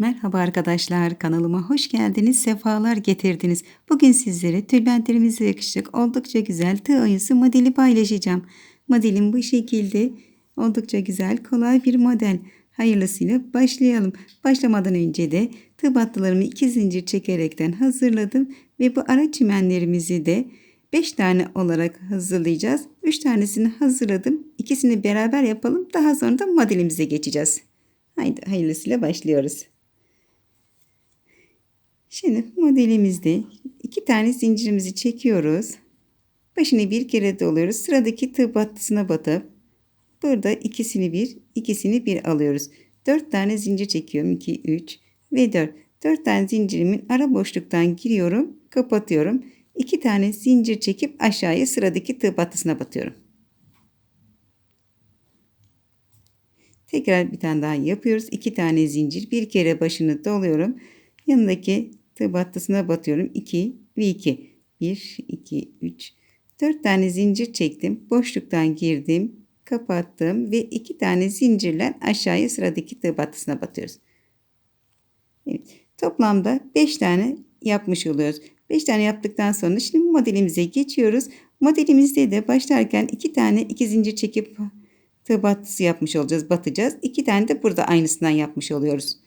Merhaba arkadaşlar, kanalıma hoş geldiniz, sefalar getirdiniz. Bugün sizlere tülbentlerimize yakışacak oldukça güzel tığ oyası modeli paylaşacağım. Modelim bu şekilde oldukça güzel, kolay bir model. Hayırlısıyla başlayalım. Başlamadan önce de tığ battılarımı iki zincir çekerekten hazırladım ve bu ara çimenlerimizi de 5 tane olarak hazırlayacağız. 3 tanesini hazırladım. İkisini beraber yapalım. Daha sonra da modelimize geçeceğiz. Haydi hayırlısıyla başlıyoruz. Şimdi modelimizde iki tane zincirimizi çekiyoruz. Başını bir kere doluyoruz. Sıradaki tığ battısına batıp burada ikisini bir, ikisini bir alıyoruz. Dört tane zincir çekiyorum. 2, 3 ve 4. Dört tane zincirimin ara boşluktan giriyorum, kapatıyorum. İki tane zincir çekip aşağıya sıradaki tığ battısına batıyorum. Tekrar bir tane daha yapıyoruz. İki tane zincir. Bir kere başını doluyorum. Yanındaki tığ battısına batıyorum. 2 ve 2. 1, 2, 3, 4 tane zincir çektim. Boşluktan girdim. Kapattım ve iki tane zincirle aşağıya sıradaki tığ battısına batıyoruz. Evet, toplamda 5 tane yapmış oluyoruz. 5 tane yaptıktan sonra şimdi modelimize geçiyoruz. Modelimizde de başlarken 2 tane 2 zincir çekip tığ battısı yapmış olacağız. Batacağız. 2 tane de burada aynısından yapmış oluyoruz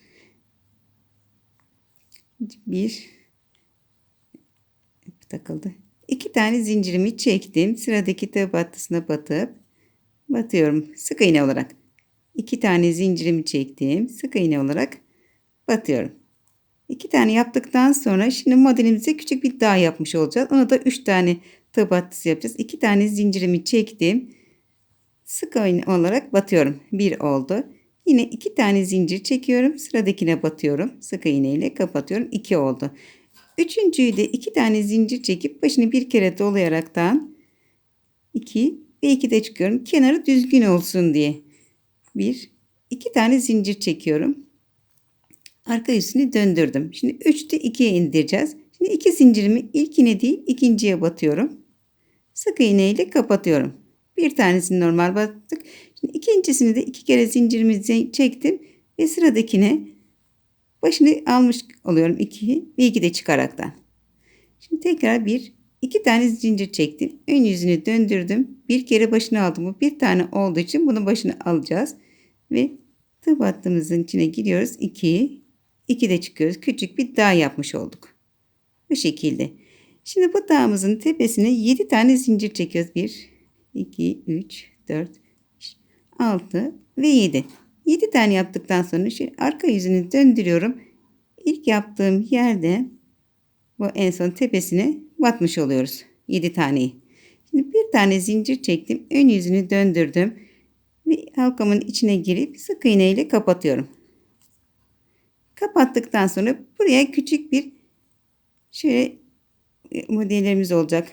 bir takıldı. İki tane zincirimi çektim. Sıradaki tığ battısına batıp batıyorum. Sık iğne olarak. İki tane zincirimi çektim. Sık iğne olarak batıyorum. İki tane yaptıktan sonra şimdi modelimize küçük bir dağ yapmış olacağız. Ona da üç tane tığ battısı yapacağız. İki tane zincirimi çektim. Sık iğne olarak batıyorum. Bir oldu. Yine iki tane zincir çekiyorum. Sıradakine batıyorum. Sık iğne ile kapatıyorum. 2 oldu. Üçüncüyü de iki tane zincir çekip başını bir kere dolayaraktan 2 ve 2 de çıkıyorum. Kenarı düzgün olsun diye. 1 2 tane zincir çekiyorum. Arka yüzünü döndürdüm. Şimdi 3'te 2'ye indireceğiz. Şimdi iki zincirimi ilkine değil ikinciye batıyorum. Sık iğne ile kapatıyorum. Bir tanesini normal battık. Şimdi ikincisini de iki kere zincirimizi çektim ve sıradakine başını almış oluyorum 2 ve 2 de çıkaraktan. Şimdi tekrar bir iki tane zincir çektim. Ön yüzünü döndürdüm. Bir kere başını aldım. Bu bir tane olduğu için bunun başını alacağız. Ve tığ battığımızın içine giriyoruz. 2 2 de çıkıyoruz. Küçük bir dağ yapmış olduk. Bu şekilde. Şimdi bu dağımızın tepesine 7 tane zincir çekiyoruz. 1 2 3 4 6 ve 7. 7 tane yaptıktan sonra şu arka yüzünü döndürüyorum. İlk yaptığım yerde bu en son tepesine batmış oluyoruz. 7 taneyi. Şimdi bir tane zincir çektim. Ön yüzünü döndürdüm. Ve halkamın içine girip sık iğne ile kapatıyorum. Kapattıktan sonra buraya küçük bir şöyle e, modellerimiz olacak.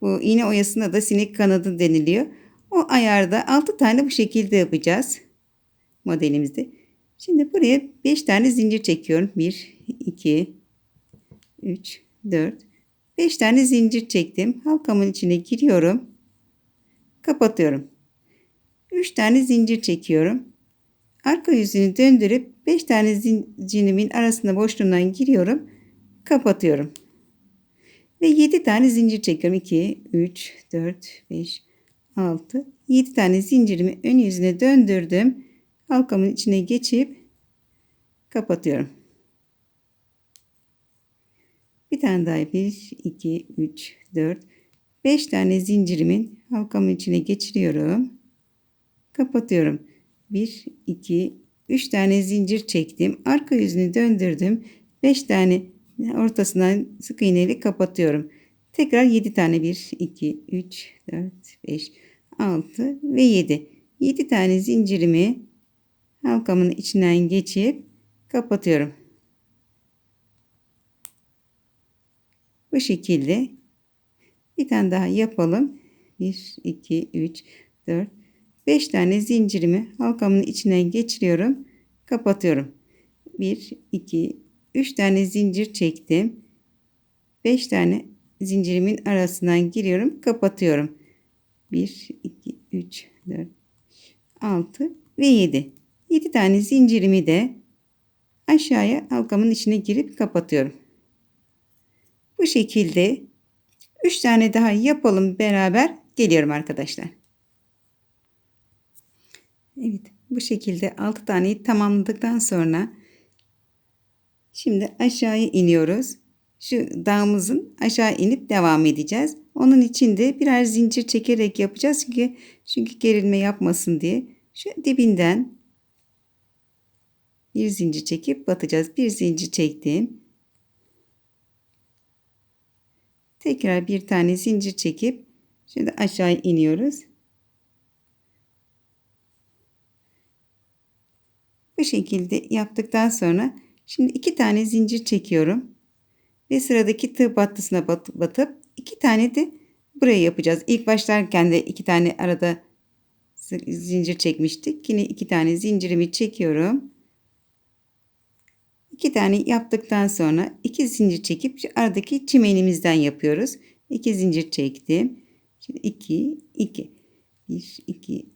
Bu iğne oyasına da sinek kanadı deniliyor. O ayarda 6 tane bu şekilde yapacağız. Modelimizde. Şimdi buraya 5 tane zincir çekiyorum. 1, 2, 3, 4, 5 tane zincir çektim. Halkamın içine giriyorum. Kapatıyorum. 3 tane zincir çekiyorum. Arka yüzünü döndürüp 5 tane zincirimin arasında boşluğundan giriyorum. Kapatıyorum. Ve 7 tane zincir çekiyorum. 2, 3, 4, 5, 6, 7 tane zincirimi ön yüzüne döndürdüm. Halkamın içine geçip kapatıyorum. Bir tane daha 1, 2, 3, 4, 5 tane zincirimin halkamın içine geçiriyorum. Kapatıyorum. 1, 2, 3 tane zincir çektim. Arka yüzünü döndürdüm. 5 tane ortasından sık iğneyle kapatıyorum. Tekrar 7 tane 1, 2, 3, 4, 5, 6 ve 7. 7 tane zincirimi halkamın içinden geçip kapatıyorum. Bu şekilde bir tane daha yapalım. 1, 2, 3, 4, 5 tane zincirimi halkamın içinden geçiriyorum. Kapatıyorum. 1, 2, 3 tane zincir çektim. 5 tane zincirimin arasından giriyorum. Kapatıyorum. 1, 2, 3, 4, 6 ve 7. 7 tane zincirimi de aşağıya halkamın içine girip kapatıyorum. Bu şekilde 3 tane daha yapalım beraber geliyorum arkadaşlar. Evet bu şekilde 6 taneyi tamamladıktan sonra şimdi aşağıya iniyoruz. Şu dağımızın aşağı inip devam edeceğiz. Onun için de birer zincir çekerek yapacağız. Çünkü, çünkü gerilme yapmasın diye. Şu dibinden bir zincir çekip batacağız. Bir zincir çektim. Tekrar bir tane zincir çekip şimdi aşağı iniyoruz. Bu şekilde yaptıktan sonra şimdi iki tane zincir çekiyorum. Ve sıradaki tığ battısına bat, batıp iki tane de buraya yapacağız. İlk başlarken de iki tane arada zincir çekmiştik. Yine iki tane zincirimi çekiyorum. İki tane yaptıktan sonra iki zincir çekip aradaki çimenimizden yapıyoruz. İki zincir çektim. Şimdi iki, iki. Bir, iki,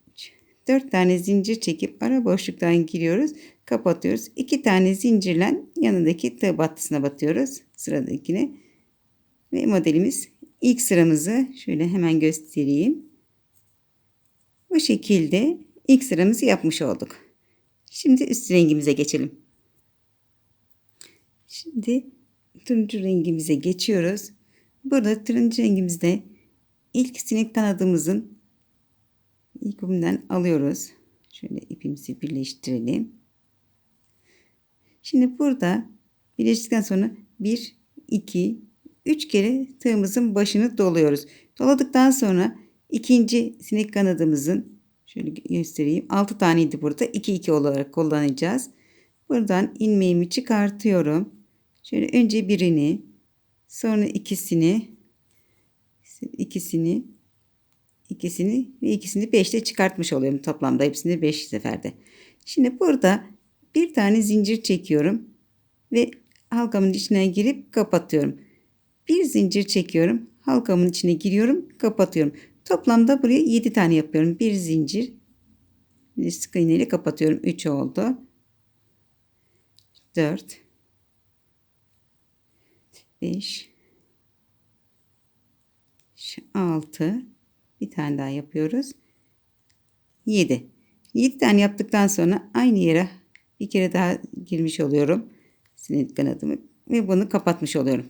üç. Dört tane zincir çekip ara boşluktan giriyoruz. Kapatıyoruz. İki tane zincirle yanındaki tığ battısına batıyoruz. Sıradakine. Ve modelimiz ilk sıramızı şöyle hemen göstereyim. Bu şekilde ilk sıramızı yapmış olduk. Şimdi üst rengimize geçelim. Şimdi turuncu rengimize geçiyoruz. Burada turuncu rengimizde ilk sinek kanadımızın ilk alıyoruz. Şöyle ipimizi birleştirelim. Şimdi burada birleştikten sonra 1, 2, 3 kere tığımızın başını doluyoruz. Doladıktan sonra ikinci sinek kanadımızın şöyle göstereyim. 6 taneydi burada. 2 2 olarak kullanacağız. Buradan ilmeğimi çıkartıyorum. Şöyle önce birini, sonra ikisini, ikisini, ikisini ve ikisini 5'te çıkartmış oluyorum toplamda hepsini 5 seferde. Şimdi burada bir tane zincir çekiyorum ve halkamın içine girip kapatıyorum. Bir zincir çekiyorum, halkamın içine giriyorum, kapatıyorum. Toplamda buraya 7 tane yapıyorum. Bir zincir, sık iğne ile kapatıyorum. 3 oldu. 4 5 6 bir tane daha yapıyoruz. 7. 7 tane yaptıktan sonra aynı yere bir kere daha girmiş oluyorum. Sinek kanadımı ve bunu kapatmış oluyorum.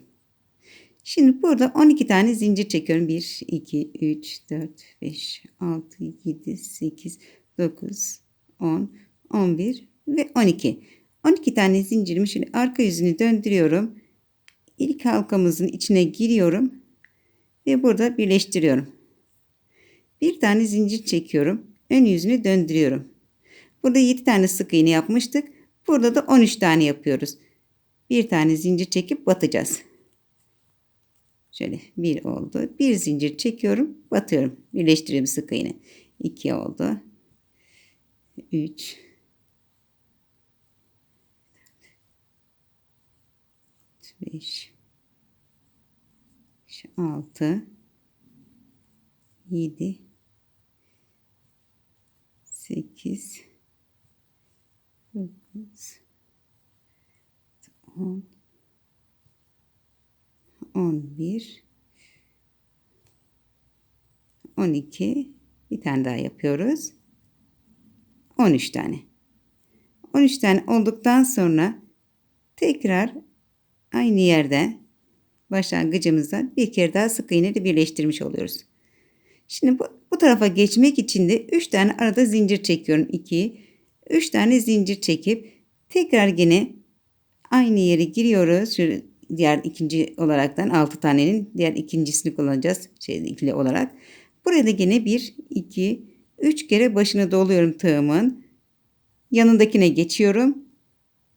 Şimdi burada 12 tane zincir çekiyorum. 1, 2, 3, 4, 5, 6, 7, 8, 9, 10, 11 ve 12. 12 tane zincirimi şimdi arka yüzünü döndürüyorum. İlk halkamızın içine giriyorum ve burada birleştiriyorum. Bir tane zincir çekiyorum. Ön yüzünü döndürüyorum. Burada 7 tane sık iğne yapmıştık. Burada da 13 tane yapıyoruz. Bir tane zincir çekip batacağız. Şöyle bir oldu. Bir zincir çekiyorum. Batıyorum. Birleştiriyorum sık iğne. 2 oldu. 3 5 6 7 8 9 10 11 12 bir tane daha yapıyoruz. 13 tane. 13 tane olduktan sonra tekrar aynı yerde başlangıcımızda bir kere daha sık iğne ile birleştirmiş oluyoruz. Şimdi bu, bu tarafa geçmek için de 3 tane arada zincir çekiyorum. 2 3 tane zincir çekip tekrar yine aynı yere giriyoruz. Şöyle diğer ikinci olaraktan 6 tanenin diğer ikincisini kullanacağız. Şey ikili olarak. Buraya da yine 1 2 3 kere başını doluyorum tığımın. Yanındakine geçiyorum.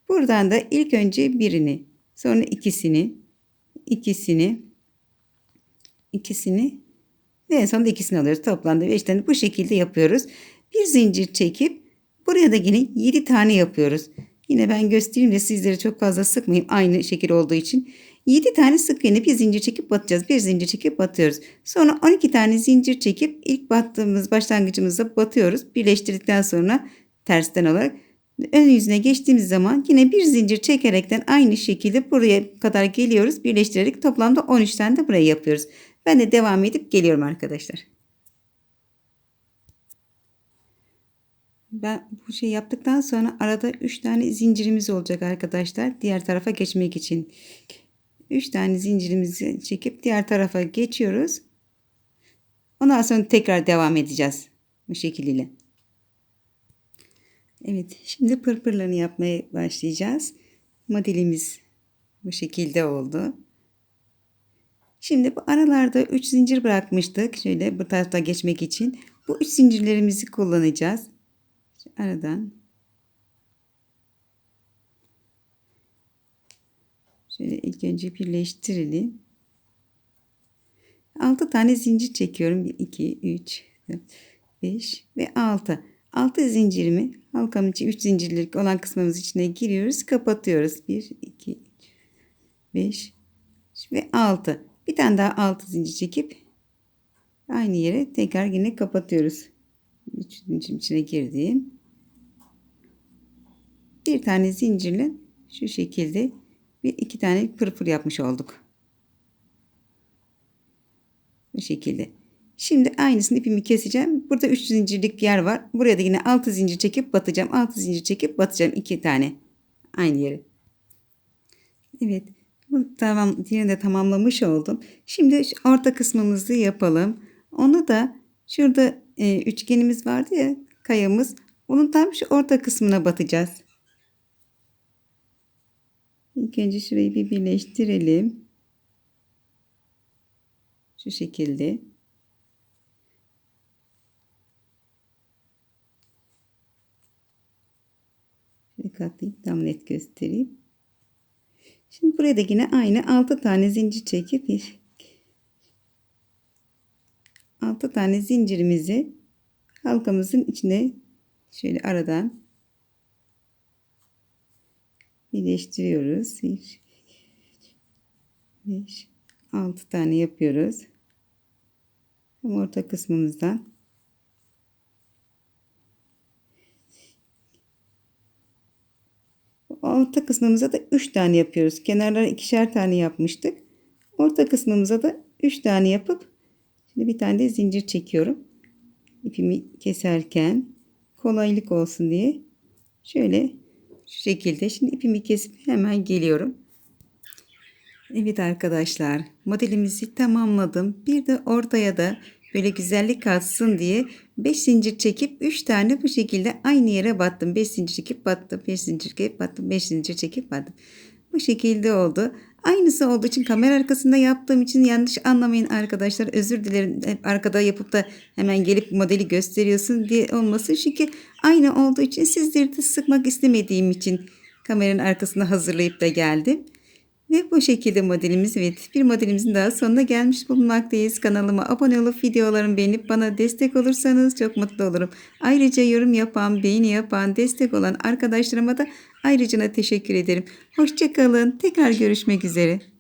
Buradan da ilk önce birini, sonra ikisini, ikisini, ikisini en sonunda ikisini alıyoruz. Toplamda 5 tane bu şekilde yapıyoruz. Bir zincir çekip buraya da yine 7 tane yapıyoruz. Yine ben göstereyim de sizleri çok fazla sıkmayayım. Aynı şekil olduğu için. 7 tane sık iğne bir zincir çekip batacağız. Bir zincir çekip batıyoruz. Sonra 12 tane zincir çekip ilk battığımız başlangıcımızda batıyoruz. Birleştirdikten sonra tersten olarak ön yüzüne geçtiğimiz zaman yine bir zincir çekerekten aynı şekilde buraya kadar geliyoruz. Birleştirerek toplamda 13 tane de buraya yapıyoruz. Ben de devam edip geliyorum arkadaşlar. Ben bu şey yaptıktan sonra arada 3 tane zincirimiz olacak arkadaşlar. Diğer tarafa geçmek için. 3 tane zincirimizi çekip diğer tarafa geçiyoruz. Ondan sonra tekrar devam edeceğiz. Bu şekilde. Evet, şimdi pırpırlarını yapmaya başlayacağız. Modelimiz bu şekilde oldu. Şimdi bu aralarda 3 zincir bırakmıştık. Şöyle bu tarafta geçmek için. Bu 3 zincirlerimizi kullanacağız. Aradan Şöyle ilk önce birleştirelim. 6 tane zincir çekiyorum. 1, 2, 3, 4, 5 ve 6. 6 zincirimi halkamın içi 3 zincirlik olan kısmımız içine giriyoruz. Kapatıyoruz. 1, 2, 5 ve 6. Bir tane daha 6 zincir çekip aynı yere tekrar yine kapatıyoruz. 3 zincirin içine girdim. Bir tane zincirle şu şekilde bir iki tane pırpır yapmış olduk. Bu şekilde. Şimdi aynısını ipimi keseceğim. Burada 3 zincirlik yer var. Buraya da yine 6 zincir çekip batacağım. 6 zincir çekip batacağım. 2 tane. Aynı yere. Evet. Tamam, diğerini de tamamlamış oldum. Şimdi orta kısmımızı yapalım. Onu da şurada e, üçgenimiz vardı ya kayamız. Onun tam şu orta kısmına batacağız. İlk önce şurayı bir birleştirelim. Şu şekilde. Şöyle katlayayım tam net göstereyim. Şimdi buraya da yine aynı 6 tane zincir çekip bir 6 tane zincirimizi halkamızın içine şöyle aradan birleştiriyoruz. 1 5 6 tane yapıyoruz. Tam orta kısmımızdan orta kısmımıza da 3 tane yapıyoruz. Kenarlara ikişer tane yapmıştık. Orta kısmımıza da 3 tane yapıp şimdi bir tane de zincir çekiyorum. İpimi keserken kolaylık olsun diye şöyle şu şekilde şimdi ipimi kesip hemen geliyorum. Evet arkadaşlar modelimizi tamamladım. Bir de ortaya da böyle güzellik katsın diye 5 zincir çekip 3 tane bu şekilde aynı yere battım. 5 zincir çekip battım. 5 zincir çekip battım. 5 zincir çekip battım. Bu şekilde oldu. Aynısı olduğu için kamera arkasında yaptığım için yanlış anlamayın arkadaşlar. Özür dilerim. Hep arkada yapıp da hemen gelip modeli gösteriyorsun diye olmasın. Çünkü aynı olduğu için sizleri de sıkmak istemediğim için kameranın arkasında hazırlayıp da geldim. Ve bu şekilde modelimiz evet bir modelimizin daha sonuna gelmiş bulunmaktayız. Kanalıma abone olup videolarımı beğenip bana destek olursanız çok mutlu olurum. Ayrıca yorum yapan, beğeni yapan, destek olan arkadaşlarıma da ayrıca teşekkür ederim. Hoşçakalın. Tekrar görüşmek üzere.